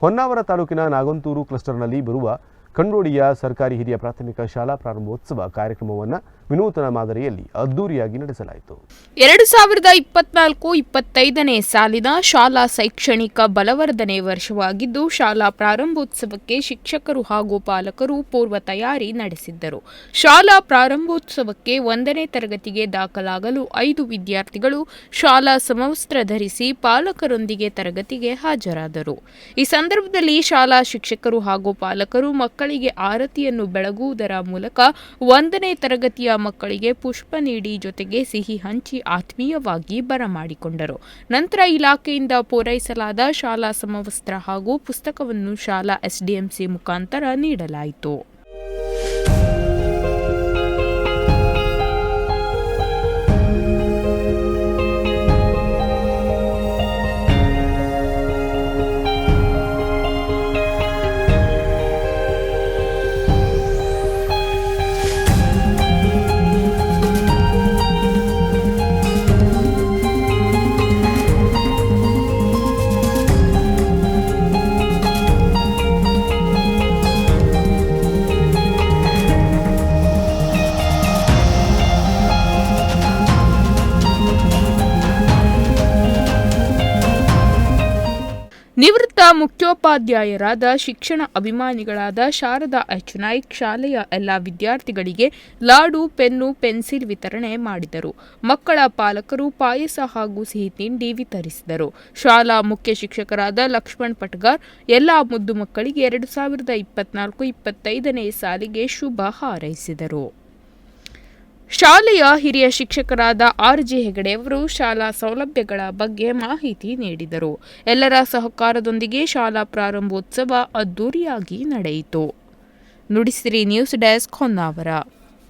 ಹೊನ್ನಾವರ ತಾಲೂಕಿನ ನಾಗಂತೂರು ಕ್ಲಸ್ಟರ್ನಲ್ಲಿ ಬರುವ ಕಂಡೋಡಿಯ ಸರ್ಕಾರಿ ಹಿರಿಯ ಪ್ರಾಥಮಿಕ ಶಾಲಾ ಪ್ರಾರಂಭೋತ್ಸವ ಕಾರ್ಯಕ್ರಮವನ್ನು ವಿನೂತನ ಮಾದರಿಯಲ್ಲಿ ಅದ್ದೂರಿಯಾಗಿ ನಡೆಸಲಾಯಿತು. ಎರಡು ಸಾವಿರದ ಇಪ್ಪತ್ನಾಲ್ಕು ಇಪ್ಪತ್ತೈದನೇ ಸಾಲಿನ ಶಾಲಾ ಶೈಕ್ಷಣಿಕ ಬಲವರ್ಧನೆ ವರ್ಷವಾಗಿದ್ದು, ಶಾಲಾ ಪ್ರಾರಂಭೋತ್ಸವಕ್ಕೆ ಶಿಕ್ಷಕರು ಹಾಗೂ ಪಾಲಕರು ಪೂರ್ವ ತಯಾರಿ ನಡೆಸಿದ್ದರು. ಶಾಲಾ ಪ್ರಾರಂಭೋತ್ಸವಕ್ಕೆ ಒಂದನೇ ತರಗತಿಗೆ ದಾಖಲಾಗಲು ಐದು ವಿದ್ಯಾರ್ಥಿಗಳು ಶಾಲಾ ಸಮವಸ್ತ್ರ ಧರಿಸಿ ಪಾಲಕರೊಂದಿಗೆ ತರಗತಿಗೆ ಹಾಜರಾದರು. ಈ ಸಂದರ್ಭದಲ್ಲಿ ಶಾಲಾ ಶಿಕ್ಷಕರು ಹಾಗೂ ಪಾಲಕರು ಮಕ್ಕಳಿಗೆ ಆರತಿಯನ್ನು ಬೆಳಗುವುದರ ಮೂಲಕ ಒಂದನೇ ತರಗತಿಯ ಮಕ್ಕಳಿಗೆ ಪುಷ್ಪ ನೀಡಿ ಜೊತೆಗೆ ಸಿಹಿ ಹಂಚಿ ಆತ್ಮೀಯವಾಗಿ ಬರಮಾಡಿಕೊಂಡರು. ನಂತರ ಇಲಾಖೆಯಿಂದ ಪೂರೈಸಲಾದ ಶಾಲಾ ಸಮವಸ್ತ್ರ ಹಾಗೂ ಪುಸ್ತಕವನ್ನು ಶಾಲಾ ಎಸ್ಡಿಎಂಸಿ ಮುಖಾಂತರ ನೀಡಲಾಯಿತು. ನಿವೃತ್ತ ಮುಖ್ಯೋಪಾಧ್ಯಾಯರಾದ ಶಿಕ್ಷಣ ಅಭಿಮಾನಿಗಳಾದ ಶಾರದಾ ಎಚ್. ಶಾಲೆಯ ಎಲ್ಲ ವಿದ್ಯಾರ್ಥಿಗಳಿಗೆ ಲಾಡು, ಪೆನ್ನು, ಪೆನ್ಸಿಲ್ ವಿತರಣೆ ಮಾಡಿದರು. ಮಕ್ಕಳ ಪಾಲಕರು ಪಾಯಸ ಹಾಗೂ ಸಿಹಿ ತಿಂಡಿ ವಿತರಿಸಿದರು. ಶಾಲಾ ಮುಖ್ಯ ಶಿಕ್ಷಕರಾದ ಲಕ್ಷ್ಮಣ್ ಪಟ್ಗಾರ್, ಎಲ್ಲ ಮುದ್ದು ಮಕ್ಕಳಿಗೆ ಎರಡು ಸಾವಿರದ ಇಪ್ಪತ್ನಾಲ್ಕು, ಇಪ್ಪತ್ತೈದನೇ ಸಾಲಿಗೆ ಶುಭ ಹಾರೈಸಿದರು. ಶಾಲೆಯ ಹಿರಿಯ ಶಿಕ್ಷಕರಾದ ಆರ್ ಜಿ ಹೆಗಡೆಯವರು ಶಾಲಾ ಸೌಲಭ್ಯಗಳ ಬಗ್ಗೆ ಮಾಹಿತಿ ನೀಡಿದರು. ಎಲ್ಲರ ಸಹಕಾರದೊಂದಿಗೆ ಶಾಲಾ ಪ್ರಾರಂಭೋತ್ಸವ ಅದ್ದೂರಿಯಾಗಿ ನಡೆಯಿತು. Nudisiri news desk Honnavar.